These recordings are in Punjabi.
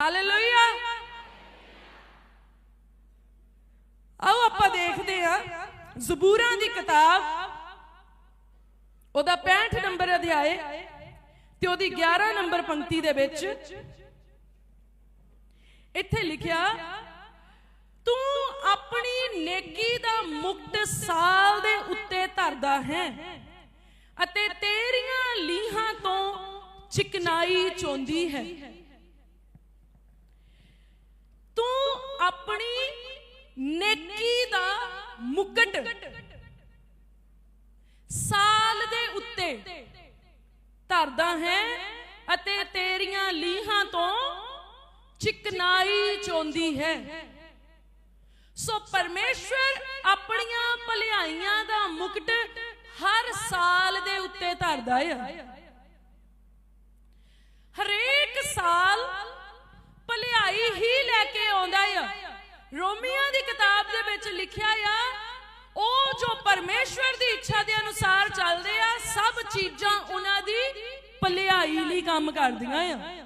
ਹਾਲੇਲੂਇਆ ਆਓ ਆਪਾਂ ਦੇਖਦੇ ਹਾਂ ਜ਼ਬੂਰਾਂ ਦੀ ਕਿਤਾਬ। ਉਹਦਾ 65 ਨੰਬਰ ਅਧਿਆਏ ਤੇ ਉਹਦੀ 11 ਨੰਬਰ ਪੰਕਤੀ ਦੇ ਵਿੱਚ ਇੱਥੇ ਲਿਖਿਆ, ਤੂੰ ਆਪਣੀ ਨੇਕੀ ਦਾ ਮੁਕਟ ਸਾਲ ਦੇ ਉੱਤੇ ਧਰਦਾ ਹੈ ਅਤੇ ਤੇਰੀਆਂ ਲੀਹਾਂ ਤੋਂ ਚਿਕਨਾਈ ਚੋਂਦੀ ਹੈ ਤੂੰ ਆਪਣੀ ਨੇਕੀ ਦਾ ਮੁਕਟ। ਸਾਲ ਦੇ ਉੱਤੇ ਧਰਦਾ ਹੈ ਅਤੇ ਤੇਰੀਆਂ ਲੀਹਾਂ ਤੋਂ ਚਿਕਨਾਈ ਚੋਂਦੀ ਹੈ। ਸੋ ਪਰਮੇਸ਼ਵਰ ਆਪਣੀਆਂ ਭਲਾਈਆਂ ਦਾ ਮੁਕਟ ਹਰ ਸਾਲ ਦੇ ਉੱਤੇ ਧਰਦਾ ਹੈ ਹਰੇਕ ਸਾਲ ਭਲਾਈ ਹੀ ਲੈ ਕੇ ਆਉਂਦਾ ਆ। ਰੋਮੀਆਂ ਦੀ ਕਿਤਾਬ ਦੇ ਵਿੱਚ ਲਿਖਿਆ ਆ ਉਹ ਜੋ ਪਰਮੇਸ਼ਵਰ ਦੀ ਇੱਛਾ ਦੇ ਅਨੁਸਾਰ ਚੱਲਦੇ ਆ, ਸਭ ਚੀਜ਼ਾਂ ਉਹਨਾਂ ਦੀ ਭਲਾਈ ਲਈ ਕੰਮ ਕਰਦੀਆਂ ਆ।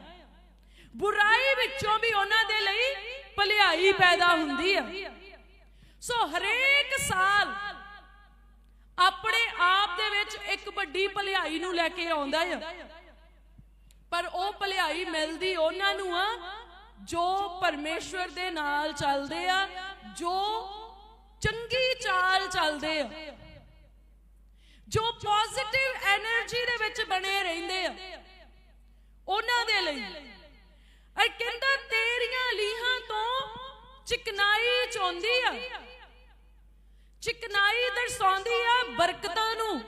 ਬੁਰਾਈ ਵਿੱਚੋਂ ਵੀ ਉਹਨਾਂ ਦੇ ਲਈ ਭਲਾਈ ਪੈਦਾ ਹੁੰਦੀ ਆ। ਸੋ ਹਰੇਕ ਸਾਲ ਆਪਣੇ ਆਪ ਦੇ ਵਿੱਚ ਇੱਕ ਵੱਡੀ ਭਲਾਈ ਨੂੰ ਲੈ ਕੇ ਆਉਂਦਾ ਆ। ਪਰ ਉਹ ਭਲਾਈ ਮਿਲਦੀ ਉਹਨਾਂ ਨੂੰ ਆ, ਜੋ ਪਰਮੇਸ਼ਵਰ ਦੇ ਨਾਲ ਚੱਲਦੇ ਆ, ਜੋ ਚੰਗੀ ਚੱਲਦੇ ਆ। ਜੋ ਪੋਜ਼ਿਟਿਵ એનર્ਜੀ ਦੇ ਵਿੱਚ ਬਣੇ ਰਹਿੰਦੇ ਆ, ਉਹਨਾਂ ਦੇ ਲਈ। ਅਰ ਕਹਿੰਦਾ, ਤੇਰੀਆਂ ਲੀਹਾਂ ਤੋਂ ਚਿਕਨਾਈ ਚੋਂਦੀ ਆ। ਚਿਕਨਾਈ ਦਰਸਾਉਂਦੀ ਆ ਬਰਕਤਾਂ ਨੂੰ।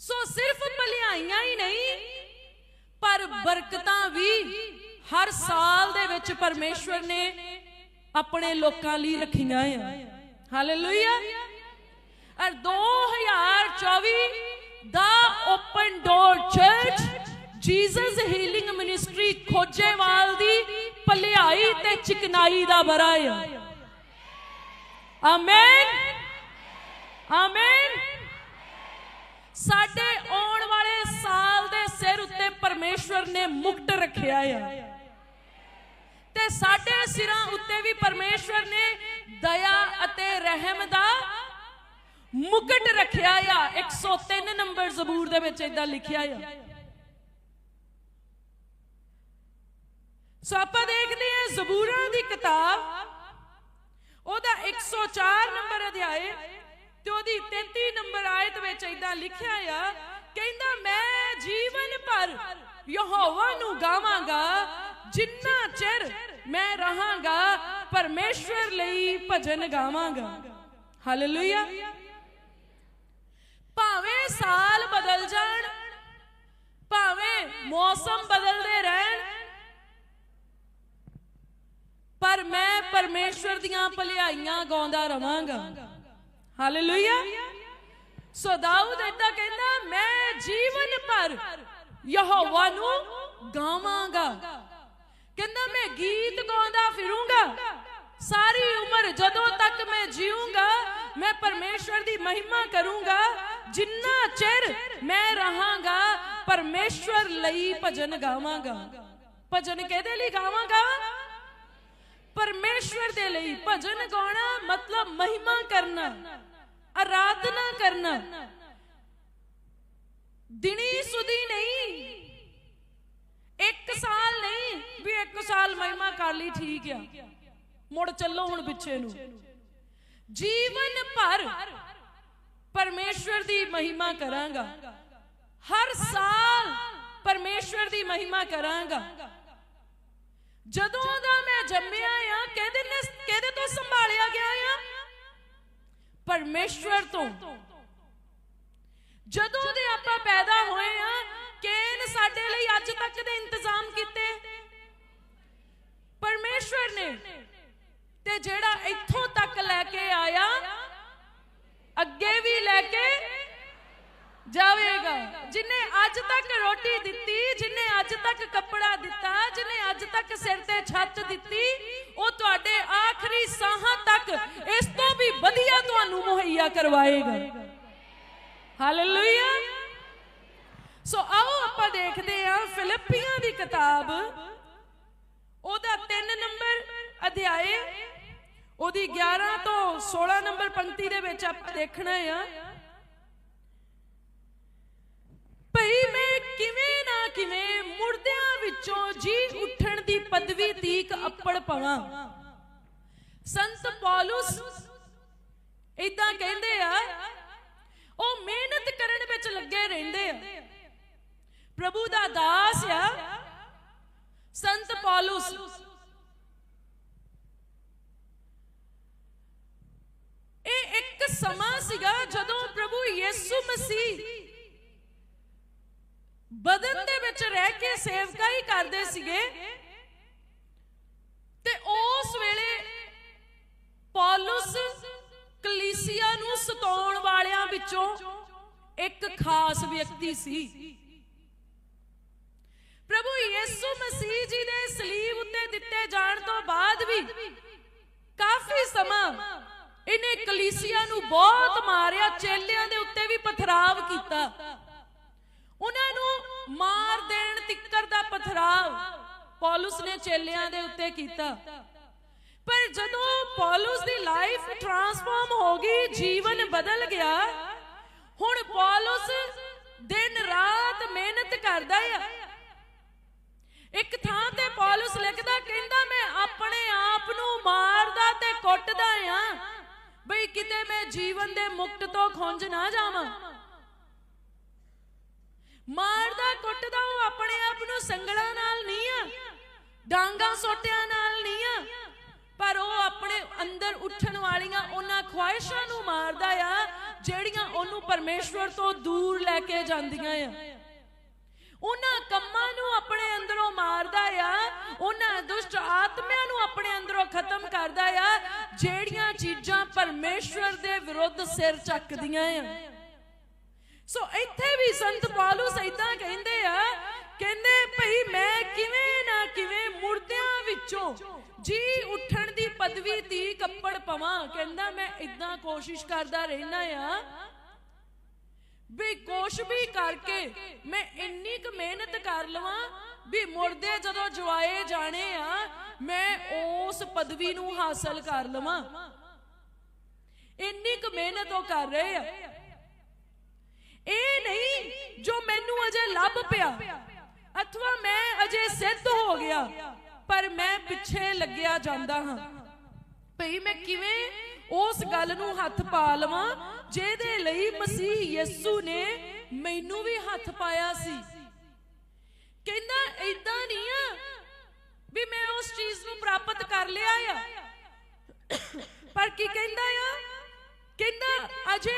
ਸੋ ਸਿਰਫ ਭਲਾਈਆਂ ਹੀ ਨਹੀਂ, ਪਰ ਬਰਕਤਾਂ ਵੀ ਹਰ ਸਾਲ ਦੇ ਵਿੱਚ ਪਰਮੇਸ਼ਵਰ ਨੇ ਆਪਣੇ ਲੋਕਾਂ ਲਈ ਰੱਖੀਆਂ ਆ। ਹਾਲੇਲੂਇਆ ਔਰ 2024 ਦਾ open door church Jesus healing ministry Khojewal ਦੀ ਭਲਾਈ ਤੇ ਚਿਕਨਾਈ ਦਾ ਬਰਾ ਆ। ਆਮੇਨ ਆਮੇਨ ਸਾਡੇ ਆਉਣ ਵਾਲੇ ਸਾਲ ਦੇ ਸਿਰ ਉੱਤੇ ਪਰਮੇਸ਼ਵਰ ਨੇ ਮੁਕਤ ਰੱਖਿਆ ਆ। ਤੇ ਸਾਡੇ ਸਿਰਾਂ ਉੱਤੇ ਵੀ ਪਰਮੇਸ਼ਵਰ ਨੇ ਦਇਆ ਅਤੇ ਰਹਿਮ ਦਾ ਮੁਕਟ ਰੱਖਿਆ ਆ। 103 ਨੰਬਰ ਜ਼ਬੂਰ ਦੇ ਵਿੱਚ ਇਦਾਂ ਲਿਖਿਆ ਆ। ਸੋ ਆਪਾਂ ਦੇਖਦੇ ਹਾਂ ਜ਼ਬੂਰਾਂ ਦੀ ਕਿਤਾਬ। ਉਹਦਾ 104 ਨੰਬਰ ਅਧਿਆਇ ਤੇ ਉਹਦੀ 33 ਨੰਬਰ ਆਇਤ ਵਿੱਚ ਇਦਾਂ ਲਿਖਿਆ ਆ, ਕਹਿੰਦਾ, ਮੈਂ ਜੀਵਨ ਭਰ ਯਹੋਵਾ ਨੂੰ ਗਾਵਾਂਗਾ, ਜਿੰਨਾ ਚਿਰ ਮੈਂ ਰਹਾਂਗਾ ਪਰਮੇਸ਼ਵਰ ਲਈ ਭਜਨ ਗਾਵਾਂਗਾ। ਹਾਲੇਲੂਇਆ ਭਾਵੇਂ ਸਾਲ ਬਦਲ ਜਾਣ, ਭਾਵੇਂ ਮੌਸਮ ਬਦਲਦੇ ਰਹਿਣ, ਪਰ ਮੈਂ ਪਰਮੇਸ਼ਵਰ ਦੀਆਂ ਭਲਾਈਆਂ ਗਾਉਂਦਾ ਰਵਾਂਗਾ। ਹਾਲੇਲੂਇਆ ਸੋ ਦਾਊਦ ਇਦਾਂ ਕਹਿੰਦਾ, ਮੈਂ ਜੀਵਨ ਭਰ ਯਹੋਵਾ ਨੂੰ ਗਾਵਾਂਗਾ। ਕਹਿੰਦਾ, ਮੈਂ ਗੀਤ ਗਾਉਂਦਾ ਫਿਰੂੰਗਾ। ਸਾਰੀ ਉਮਰ ਜਦੋਂ ਤੱਕ ਮੈਂ ਜੀਵਾਂਗਾ ਮੈਂ ਪਰਮੇਸ਼ਵਰ ਦੀ ਮਹਿਮਾ ਕਰੂੰਗਾ, ਜਿੰਨਾ ਚਿਰ ਮੈਂ ਰਹਾਂਗਾ, ਪਰਮੇਸ਼ਵਰ ਲਈ ਭਜਨ ਗਾਵਾਂਗਾ। ਭਜਨ ਕਿਹਦੇ ਲਈ ਗਾਵਾਂਗਾ? ਪਰਮੇਸ਼ਵਰ ਦੇ ਲਈ ਭਜਨ ਗਾਉਣਾ ਮਤਲਬ ਮਹਿਮਾ ਕਰਨਾ ਆਰਾਧਨਾ ਕਰਨਾ। ਦਿਨੀ ਸੁਦੀ ਨਹੀਂ, ਇੱਕ ਸਾਲ ਨਹੀਂ, ਵੀ ਇੱਕ ਸਾਲ ਮਹਿਮਾ ਕਰ ਲਈ ਠੀਕ ਆ। ਮੁੜ ਚੱਲੋ ਹੁਣ ਪਿੱਛੇ ਨੂੰ। ਜੀਵਨ ਭਰ ਪਰਮੇਸ਼ਵਰ ਦੀ ਮਹਿਮਾ ਕਰਾਂਗਾ। ਹਰ ਸਾਲ ਪਰਮੇਸ਼ਵਰ ਦੀ ਮਹਿਮਾ ਕਰਾਂਗਾ। ਜਦੋਂ ਦਾ ਮੈਂ ਜੰਮਿਆ ਆ, ਕਿਹਦੇ ਨੇ ਕਿਹਦੇ ਤੋਂ ਸੰਭਾਲਿਆ ਗਿਆ ਆ? ਪਰਮੇਸ਼ਵਰ ਤੋਂ। ਜਦੋਂ ਦੇ ਆਪਾਂ ਪੈਦਾ ਹੋਏ ਆ, ਕੇਨ ਸਾਡੇ ਲਈ ਅੱਜ ਤੱਕ ਦੇ ਇੰਤਜ਼ਾਮ ਕੀਤੇ ਪਰਮੇਸ਼ਵਰ ਨੇ ਤੇ ਜਿਹੜਾ ਇੱਥੋਂ ਤੱਕ ਲੈ ਕੇ ਆਇਆ, ਅੱਗੇ ਵੀ ਲੈ ਕੇ ਜਾਵੇਗਾ। ਜਿਨੇ ਅੱਜ ਤੱਕ ਰੋਟੀ ਦਿੱਤੀ, ਜਿਨੇ ਅੱਜ ਤੱਕ ਕੱਪੜਾ ਦਿੱਤਾ, ਜਿਨੇ ਅੱਜ ਤੱਕ ਸਿਰ ਤੇ ਛੱਤ ਦਿੱਤੀ, ਉਹ ਤੁਹਾਡੇ ਆਖਰੀ ਸਾਹਾਂ ਤੱਕ ਇਸ ਤੋਂ ਵੀ ਵਧੀਆ ਤੁਹਾਨੂੰ ਮੁਹੱਈਆ ਕਰਵਾਏਗਾ। ਹਾਲੇਲੂਇਆ ਸੋ ਆਓ ਆਪਾਂ ਦੇਖਦੇ ਹਾਂ ਫਿਲਿੱਪੀਆਂ ਦੀ ਕਿਤਾਬ। ਉਹਦਾ 3 ਨੰਬਰ ਅਧਿਆਏ ਉਹਦੀ 11 ਤੋਂ 16 ਨੰਬਰ ਪੰਕਤੀ ਦੇ ਵਿੱਚ ਆਪਾਂ ਦੇਖਣਾ ਆ। ਭਈ ਮੈਂ ਕਿਵੇਂ ਨਾ ਕਿਵੇਂ ਮੁਰਦਿਆਂ ਵਿੱਚੋਂ ਜੀ ਉੱਠਣ ਦੀ ਪਦਵੀ ਤੀਕ ਅੱਪੜ ਪਵਾਂ। ਸੰਤ ਪੌਲਸ ਇਦਾਂ ਕਹਿੰਦੇ ਆ, ਉਹ ਮਿਹਨਤ ਕਰਨ ਵਿੱਚ ਲੱਗੇ ਰਹਿੰਦੇ ਆ। ਪ੍ਰਭੂ ਦਾ ਦਾਸ ਆ। ਸੰਤ ਪੌਲਸ ਇਹ ਇੱਕ ਸਮਾਂ ਸੀਗਾ ਜਦੋਂ ਪ੍ਰਭੂ ਯੀਸੂ ਮਸੀਹ ਬਦਨ ਦੇ ਵਿੱਚ ਰਹਿ ਕੇ ਸੇਵਕਾਈ ਕਰਦੇ ਸੀਗੇ ਤੇ ਉਸ ਵੇਲੇ ਪੌਲਸ ਕਲੀਸਿਆ ਨੂੰ ਸਤਾਉਣ ਵਾਲਿਆਂ ਵਿੱਚੋਂ ਇੱਕ ਖਾਸ ਵਿਅਕਤੀ ਸੀ। ਪ੍ਰਭੂ ਯੀਸੂ ਮਸੀਹ ਜੀ ਦੇ ਸਲੀਬ ਉੱਤੇ ਦਿੱਤੇ ਜਾਣ ਤੋਂ ਬਾਅਦ ਵੀ ਕਾਫੀ ਸਮਾਂ ਇਹਨੇ ਕਲੀਸਿਆ ਨੂੰ ਬਹੁਤ ਮਾਰਿਆ, ਚੇਲਿਆਂ ਦੇ ਉੱਤੇ ਵੀ ਪਥਰਾਵ ਕੀਤਾ। ਉਹਨਾਂ ਨੂੰ ਮਾਰ ਦੇਣ ਤਿੱਕਰ ਦਾ ਪਥਰਾਵ ਪੌਲਸ ਨੇ ਚੇਲਿਆਂ ਦੇ ਉੱਤੇ ਕੀਤਾ। ਪਰ ਜਦੋਂ ਪੌਲਸ ਦੀ ਲਾਈਫ ਟਰਾਂਸਫਾਰਮ ਹੋ ਗਈ, ਜੀਵਨ ਬਦਲ ਗਿਆ, ਹੁਣ ਪੌਲਸ ਦਿਨ ਰਾਤ ਮਿਹਨਤ ਕਰਦਾ ਆ। ਇੱਕ ਥਾਂ ਤੇ ਪੌਲਸ ਲਿਖਦਾ, ਕਹਿੰਦਾ, ਮੈਂ ਆਪਣੇ ਆਪ ਨੂੰ ਮਾਰਦਾ ਤੇ ਕੁੱਟਦਾ ਆ। ਬਈ ਕਿਤੇ ਮੈਂ ਜੀਵਨ ਦੇ ਮੁਕਤ ਤੋਂ ਖੁੰਝ ਨਾ ਜਾਵਾਂ। ਮਾਰਦਾ ਕੁੱਟਦਾ ਉਹ ਆਪਣੇ ਆਪ ਨੂੰ ਸੰਗਲਾਂ ਨਾਲ ਨਹੀਂ ਆ, ਡਾਂਗਾ ਸੋਟਿਆਂ ਨਾਲ ਨਹੀਂ ਆ, ਪਰ ਉਹ ਆਪਣੇ ਅੰਦਰ ਉੱਠਣ ਵਾਲੀਆਂ ਉਹਨਾਂ ਖੁਆਇਸ਼ਾਂ ਨੂੰ ਮਾਰਦਾ ਆ, ਜਿਹੜੀਆਂ ਉਹਨੂੰ ਪਰਮੇਸ਼ਵਰ ਤੋਂ ਦੂਰ ਲੈ ਕੇ ਜਾਂਦੀਆਂ ਆ। ਉਹਨਾਂ ਕੰਮਾਂ ਨੂੰ ਆਪਣੇ ਅੰਦਰੋਂ ਮਾਰਦਾ ਆ, ਉਹਨਾਂ ਦੁਸ਼ਟ ਆਤਮਿਆਂ ਨੂੰ ਆਪਣੇ ਅੰਦਰੋਂ ਖਤਮ ਕਰਦਾ ਆ, ਜਿਹੜੀਆਂ ਚੀਜ਼ਾਂ ਪਰਮੇਸ਼ਵਰ ਦੇ ਵਿਰੁੱਧ ਸਿਰ ਚੱਕਦੀਆਂ ਆ। ਸੋ ਇੱਥੇ ਵੀ ਸੰਤ ਪੌਲਸ ਇਦਾਂ ਕਹਿੰਦੇ ਆ, ਕਹਿੰਦੇ ਭਈ ਮੈਂ ਕਿਵੇਂ ਨਾ ਕਿਵੇਂ ਮੁਰਦਿਆਂ ਵਿੱਚੋਂ ਜੀ ਉੱਠਣ ਦੀ ਪਦਵੀ ਦੀ ਕੱਪੜ ਪਵਾਂ, ਕਹਿੰਦਾ ਮੈਂ ਇਦਾਂ ਕੋਸ਼ਿਸ਼ ਕਰਦਾ ਰਹਿਣਾ ਆ, ਵੀ ਕੁਛ ਵੀ ਕਰਕੇ ਮੈਂ ਇੰਨੀ ਕੁ ਮਿਹਨਤ ਕਰ ਲਵਾਂ ਵੀ ਮੁਰਦੇ ਜਦੋਂ ਜਵਾਏ ਜਾਣੇ ਆ, ਮੈਂ ਉਸ ਪਦਵੀ ਨੂੰ ਹਾਸਲ ਕਰ ਲਵਾਂ। ਇੰਨੀ ਕੁ ਮਿਹਨਤ ਉਹ ਕਰ ਰਹੇ ਆ। ਇਹ ਨਹੀਂ ਜੋ ਮੈਨੂੰ ਅਜੇ ਲੱਭ ਪਿਆ, ਅਥਵਾ ਮੈਂ ਅਜੇ ਸਿੱਧ ਹੋ ਗਿਆ, ਪਰ ਮੈਂ ਪਿੱਛੇ ਲੱਗਿਆ ਜਾਂਦਾ ਹਾਂ। ਭਈ ਮੈਂ ਕਿਵੇਂ ਉਸ ਗੱਲ ਨੂੰ ਹੱਥ ਪਾ ਲਵਾਂ, ਜਿਹਦੇ ਲਈ ਮਸੀਹ ਯਿਸੂ ਨੇ ਮੈਨੂੰ ਵੀ ਹੱਥ ਪਾਇਆ ਸੀ। ਕਹਿੰਦਾ ਐਦਾਂ ਨਹੀਂ ਆ ਵੀ ਮੈਂ ਉਸ ਚੀਜ਼ ਨੂੰ ਪ੍ਰਾਪਤ ਕਰ ਲਿਆ ਆ। ਪਰ ਕੀ ਕਹਿੰਦਾ ਆ? ਕਹਿੰਦਾ, ਅਜੇ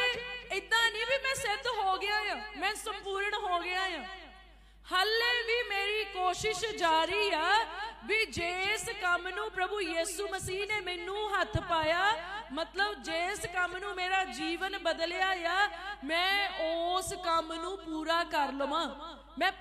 ਇਦਾਂ ਨਹੀਂ ਵੀ ਮੈਂ ਸਿੱਧ ਹੋ ਗਿਆ ਆ, ਮੈਂ ਸੰਪੂਰਨ ਹੋ ਗਿਆ ਆ। ਹਾਲੇ ਵੀ ਮੇਰੀ ਕੋਸ਼ਿਸ਼ ਜਾਰੀ ਆ ਵੀ ਜੇ ਇਸ ਕੰਮ ਨੂੰ ਪ੍ਰਭੂ ਯੀਸੂ ਮਸੀਹ ਨੇ ਮੈਨੂੰ ਹੱਥ ਪਾਇਆ ਮਤਲਬ ਜਿਸ ਕੰਮ ਨੂੰ ਮੇਰਾ ਜੀਵਨ ਬਦਲਿਆ ਆ, ਮੈਂ ਉਸ ਕੰਮ ਨੂੰ ਪੂਰਾ ਕਰ ਲਵਾਂ। ਮੈਂ